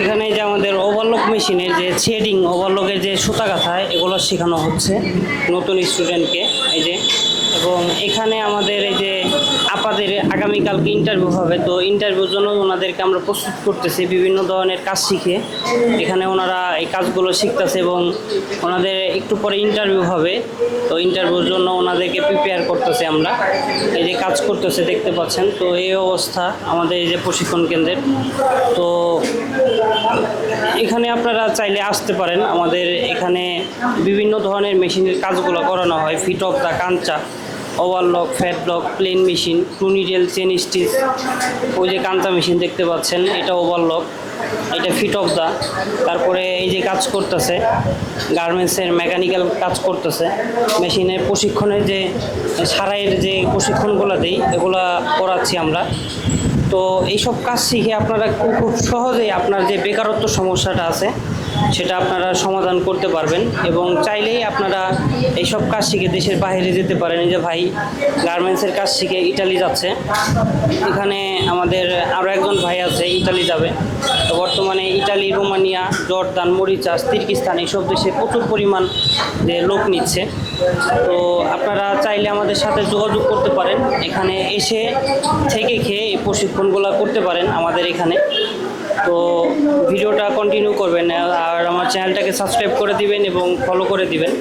এখানে যে আমাদের ওভারলক মেশিনের যে শেডিং ওভারলকের যে সুতা কাঁথা এগুলো শেখানো হচ্ছে নতুন স্টুডেন্টকে এই যে। এবং এখানে আমাদের এই যে আপাদের আগামীকালকে ইন্টারভিউ হবে। তো ইন্টারভিউর জন্য ওনাদেরকে আমরা প্রস্তুত করতেছি, বিভিন্ন ধরনের কাজ শিখে। এখানে ওনারা এই কাজগুলো শিখতেছে এবং ওনাদের একটু পরে ইন্টারভিউ হবে। তো ইন্টারভিউর জন্য ওনাদেরকে প্রিপেয়ার করতেছি আমরা। এই যে কাজ করতেছে, দেখতে পাচ্ছেন। তো এই অবস্থা আমাদের এই যে প্রশিক্ষণ কেন্দ্রের। তো এখানে আপনারা চাইলে আসতে পারেন। আমাদের এখানে বিভিন্ন ধরনের মেশিনের কাজগুলো করানো হয়। Fit of the Kancha. Overlock flat lock plain machine ক্রুনিডেল chain stitch, ওই যে কান্তা মেশিন দেখতে পাচ্ছেন, এটা ওভারলক এটা ফিট অফ দা। তারপরে এই যে কাজ করতেছে গার্মেন্টসের মেকানিক্যাল কাজ করতেছে, মেশিনের প্রশিক্ষণের যে, সারাইয়ের যে প্রশিক্ষণগুলো দিই, এগুলা করাচ্ছি আমরা। তো এইসব কাজ শিখে আপনারা খুব সহজেই আপনার যে বেকারত্ব সমস্যাটা আছে, সেটা আপনারা সমাধান করতে পারবেন এবং চাইলেই আপনারা এইসব কাজ শিখে দেশের বাইরে যেতে পারেন। যে ভাই গার্মেন্টসের কাজ শিখে ইটালি যাচ্ছে। এখানে আমাদের আরও একজন ভাই আছে, ইটালি যাবে। তো বর্তমানে ইটালি, রোমানিয়া, জর্দান, মরিচাস, তির্কিস্তান এইসব দেশে প্রচুর পরিমাণ যে লোক নিচ্ছে। তো আপনারা চাইলে আমাদের সাথে যোগাযোগ করতে পারেন। এখানে এসে থেকে খেয়ে এই প্রশিক্ষণগুলো করতে পারেন আমাদের এখানে। তো ভিডিওটা কন্টিনিউ করবেন, আর আমার চ্যানেলটাকে সাবস্ক্রাইব করে দিবেন এবং ফলো করে দিবেন।